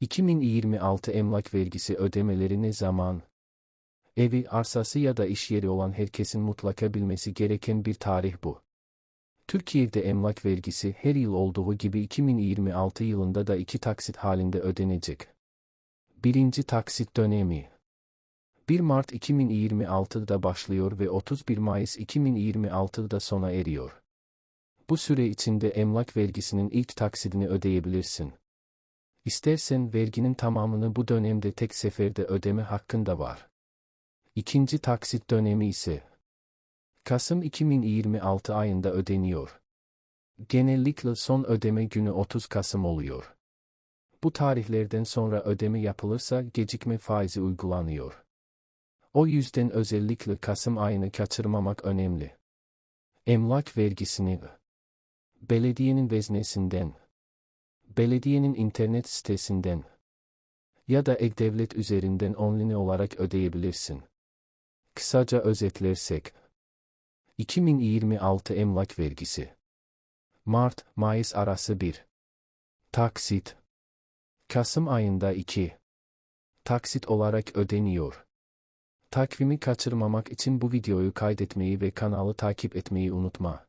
2026 emlak vergisi ödemeleri ne zaman? Evi, arsası ya da iş yeri olan herkesin mutlaka bilmesi gereken bir tarih bu. Türkiye'de emlak vergisi her yıl olduğu gibi 2026 yılında da iki taksit halinde ödenecek. Birinci taksit dönemi 1 Mart 2026'da başlıyor ve 31 Mayıs 2026'da sona eriyor. Bu süre içinde emlak vergisinin ilk taksidini ödeyebilirsin. İstersen verginin tamamını bu dönemde tek seferde ödeme hakkın da var. İkinci taksit dönemi ise Kasım 2026 ayında ödeniyor. Genellikle son ödeme günü 30 Kasım oluyor. Bu tarihlerden sonra ödeme yapılırsa gecikme faizi uygulanıyor. O yüzden özellikle Kasım ayını kaçırmamak önemli. Emlak vergisini belediyenin veznesinden, belediyenin internet sitesinden ya da e-devlet üzerinden online olarak ödeyebilirsin. Kısaca özetlersek, 2026 emlak vergisi Mart-Mayıs arası 1 Taksit Kasım ayında 2 Taksit olarak ödeniyor. Takvimi kaçırmamak için bu videoyu kaydetmeyi ve kanalı takip etmeyi unutma.